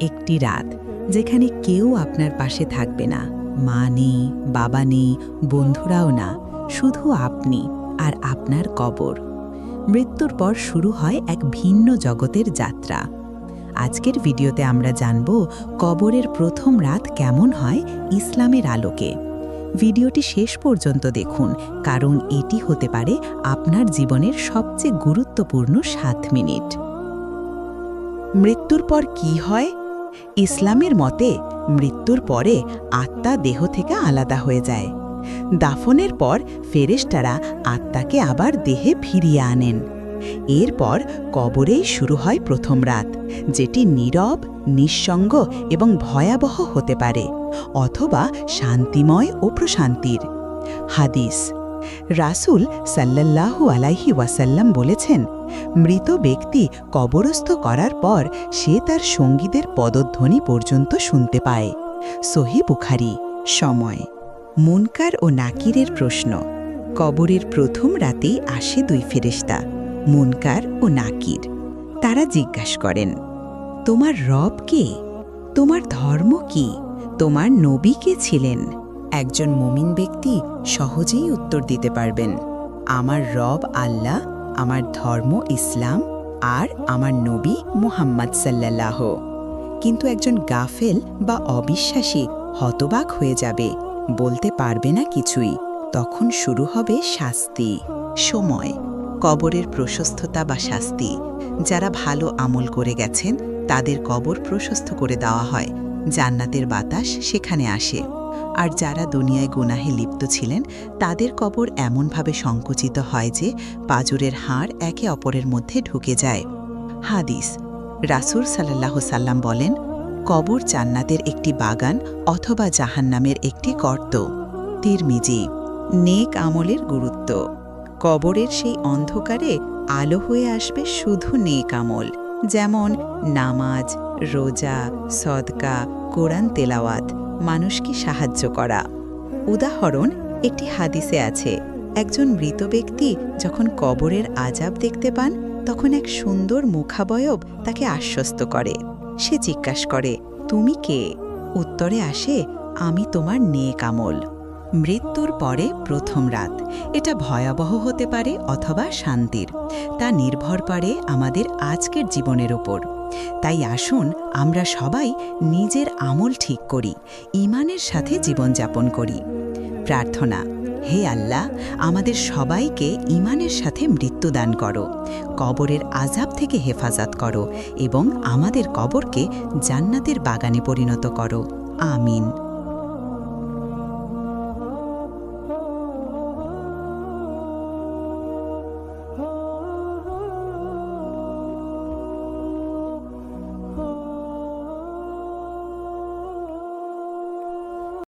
একটি রাত যেখানে কেউ আপনার পাশে থাকবে না। মা নেই, বাবা নেই, বন্ধুরাও না, শুধু আপনি আর আপনার কবর। মৃত্যুর পর শুরু হয় এক ভিন্ন জগতের যাত্রা। আজকের ভিডিওতে আমরা জানব কবরের প্রথম রাত কেমন হয় ইসলামের আলোকে। ভিডিওটি শেষ পর্যন্ত দেখুন, কারণ এটি হতে পারে আপনার জীবনের সবচেয়ে গুরুত্বপূর্ণ সাত মিনিট। মৃত্যুর পর কি হয়? ইসলামের মতে মৃত্যুর পরে আত্মা দেহ থেকে আলাদা হয়ে যায়। দাফনের পর ফেরেশতারা আত্মাকে আবার দেহে ফিরিয়ে আনেন। এরপর কবরেই শুরু হয় প্রথম রাত, যেটি নীরব, নিঃসঙ্গ এবং ভয়াবহ হতে পারে, অথবা শান্তিময় ও প্রশান্তির। হাদিস রাসূল সাল্লাল্লাহু আলাইহি ওয়াসাল্লাম বলেছেন, মৃত ব্যক্তি কবরস্থ করার পর সে তার সঙ্গীদের পদধ্বনি পর্যন্ত শুনতে পায়। সহি বুখারি, সময়। মুনকার ও নাকিরের প্রশ্ন, কবরের প্রথম রাতেই আসে দুই ফেরেশতা, মুনকার ও নাকির। তারা জিজ্ঞাসা করেন, তোমার রব কে? তোমার ধর্ম কি? তোমার নবী কে ছিলেন? একজন মমিন ব্যক্তি সহজেই উত্তর দিতে পারবেন। আমার রব আল্লাহ, আমার ধর্ম ইসলাম আর আমার নবী মুহাম্মদ সাল্লাল্লাহ। কিন্তু একজন গাফেল বা অবিশ্বাসী হতবাক হয়ে যাবে, বলতে পারবে না কিছুই। তখন শুরু হবে শাস্তি। সময়। কবরের প্রশস্ততা বা শাস্তি। যারা ভালো আমল করে গেছেন, তাদের কবর প্রশস্ত করে দেওয়া হয়। জান্নাতের বাতাস সেখানে আসে। আর যারা দুনিয়ায় গুনাহে লিপ্ত ছিলেন, তাদের কবর এমনভাবে সংকুচিত হয় যে পাজুরের হাড় একে অপরের মধ্যে ঢুকে যায়। হাদিস, রাসুল সাল্লাহ সাল্লাম বলেন, কবর জান্নাতের একটি বাগান অথবা জাহান্নামের একটি গর্ত। তিরমিজি, নেক আমলের গুরুত্ব। কবরের সেই অন্ধকারে আলো হয়ে আসবে শুধু নেক আমল, যেমন নামাজ, রোজা, সদকা, কোরআন তেলাওয়াত। মানুষকে সাহায্য করা। উদাহরণ, একটি হাদিসে আছে, একজন মৃত ব্যক্তি যখন কবরের আজাব দেখতে পান, তখন এক সুন্দর মুখাবয়ব তাকে আশ্বস্ত করে। সে জিজ্ঞাসা করে, তুমি কে? উত্তরে আসে, আমি তোমার নেক আমল। মৃত্যুর পরে প্রথম রাত। এটা ভয়াবহ হতে পারে অথবা শান্তির। তা নির্ভর করে আমাদের আজকের জীবনের ওপর তাই আসুন আমরা সবাই নিজের আমল ঠিক করি ইমানের সাথে জীবনযাপন করি। প্রার্থনা, হে আল্লাহ, আমাদের সবাইকে ইমানের সাথে মৃত্যুদান করো, কবরের আজাব থেকে হেফাজত করো এবং আমাদের কবরকে জান্নাতের বাগানে পরিণত করো। আমিন।